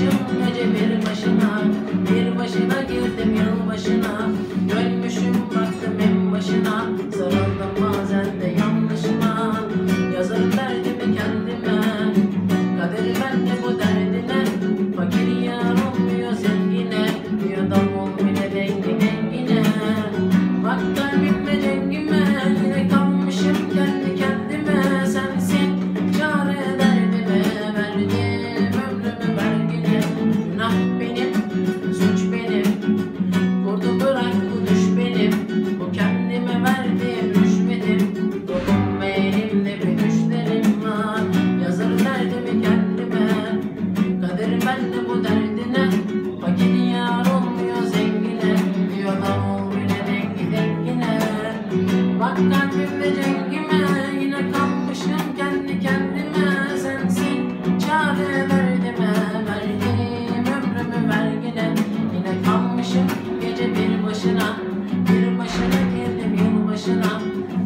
başım Gece bir başına Bir başına girdim yıl başına Dönmüşüm baktım en başına Sarıldım bazen de yanlışına. Yazarım derdimi kendime Kader bende bu dert Bak kalbimde Yine kapmışım kendi kendime. Sensin çare derdime Verdiğim ömrümü vergine. Yine kalmışım gece bir başına Bir başına girdim yılbaşına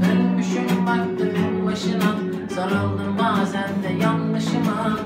Dönmüşüm baktım başına Sarıldım bazen de yanlışıma.